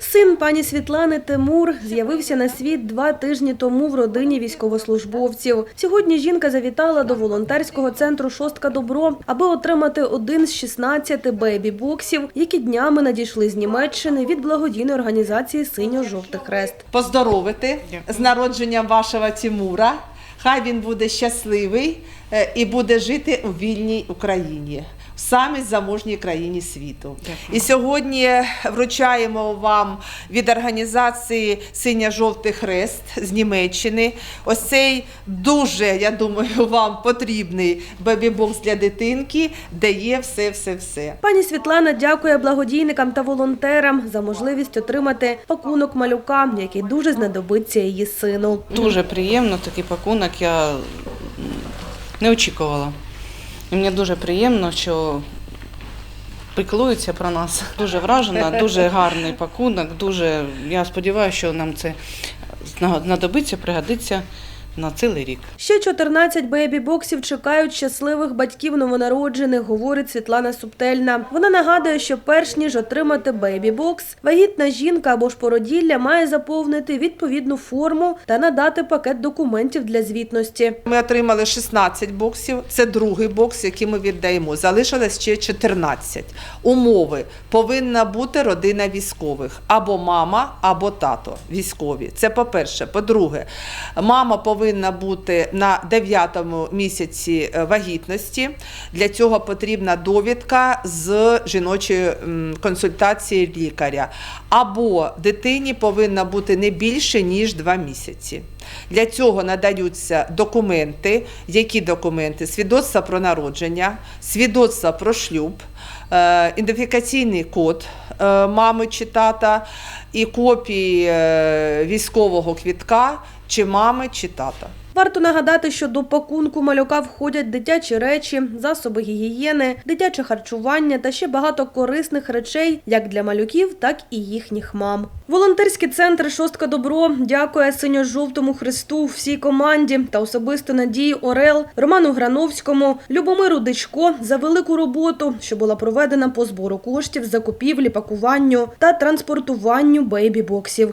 Син пані Світлани Тимур з'явився на світ два тижні тому в родині військовослужбовців. Сьогодні жінка завітала до волонтерського центру Шостка Добро, аби отримати один з 16 бейбі-боксів, які днями надійшли з Німеччини від благодійної організації Синьо-жовтий хрест. поздоровити з народженням вашого Тимура. Хай він буде щасливий е, і буде жити у вільній Україні, в самій заможній країні світу. І сьогодні вручаємо вам від організації Синьо-жовтий хрест з Німеччини. Ось цей дуже, я думаю, вам потрібний бебі-бокс для дитинки, де є все-все-все. Пані Світлана дякує благодійникам та волонтерам за можливість отримати пакунок малюка, який дуже знадобиться її сину. Дуже приємно такий пакунок. Я не очікувала. І мені дуже приємно, що піклуються про нас. Дуже вражена, дуже гарний пакунок. Дуже я сподіваюся, що нам це знадобиться, пригодиться на цілий рік. Ще 14 бейбі-боксів чекають щасливих батьків новонароджених, говорить Світлана Субтельна. Вона нагадує, що перш ніж отримати бейбі-бокс, вагітна жінка або ж породілля має заповнити відповідну форму та надати пакет документів для звітності. Ми отримали 16 боксів. Це другий бокс, який ми віддаємо. Залишилось ще 14. Умови повинна бути родина військових або мама, або тато військові. Це по-перше. По-друге, мама повинна бути на 9 місяці е, вагітності. Для цього потрібна довідка з жіночої консультації лікаря. Або дитині повинна бути не більше ніж 2 місяці. Для цього надаються документи. Які документи? свідоцтва про народження, свідоцтва про шлюб, е, ідентифікаційний код е, мами чи тата і копії е, військового квітка чи мами чи тата. Варто нагадати, що до пакунку малюка входять дитячі речі, засоби гігієни, дитяче харчування та ще багато корисних речей як для малюків, так і їхніх мам. Волонтерський центр Шостка Добро дякує синьо-жовтому хресту всій команді та особисто Надії Орел, Роману Грановському, Любомиру Дичко за велику роботу, що була проведена по збору коштів, закупівлі, пакуванню та транспортуванню бейбі-боксів.